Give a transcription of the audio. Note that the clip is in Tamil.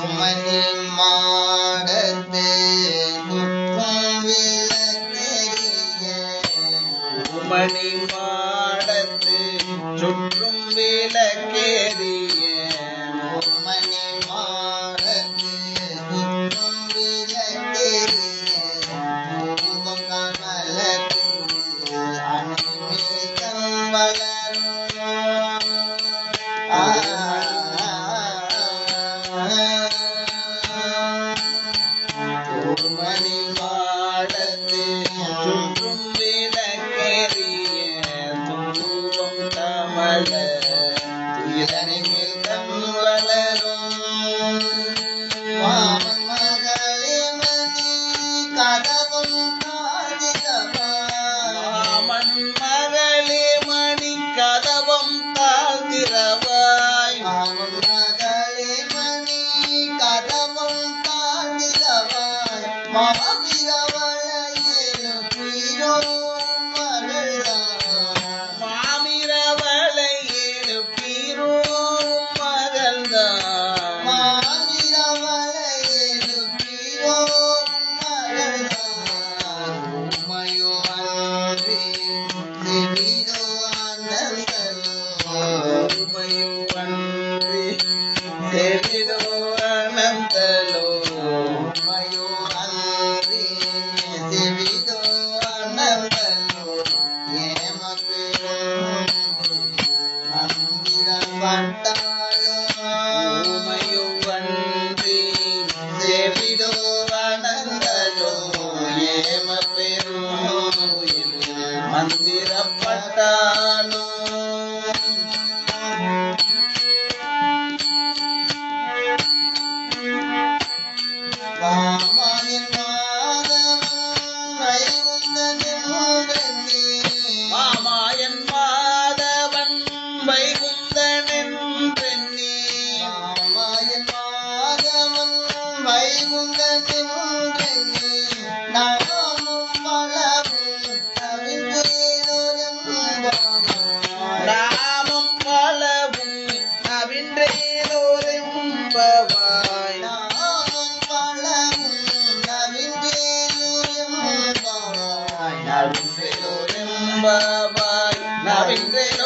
ஓமனி மாடத்து குற்றம் விளக்கெரிய மணி மாடத்து சுற்றும் விளக்கேறிய. ஓமனி மாடத்து குற்றம் விளக்கெரிய பூவம் கமலத்து அணிமிழ்தம் வளரும். ஆ. துயரணி மேல் வளரும். மாமன் மகளே மணி கதவும் காதிதவா மாமன் மகளே மணி கதவம் தாழ்கிறவாய் மாமன் மகளே மணி கதவம் காதிதவாய் மாவிரவளையேனும் Devi மந்திரப்பட்டானோ ராமாயண வைகுந்தன் பெண்ணே ராமாயண மாதவன் வைகுந்த வென்றேன்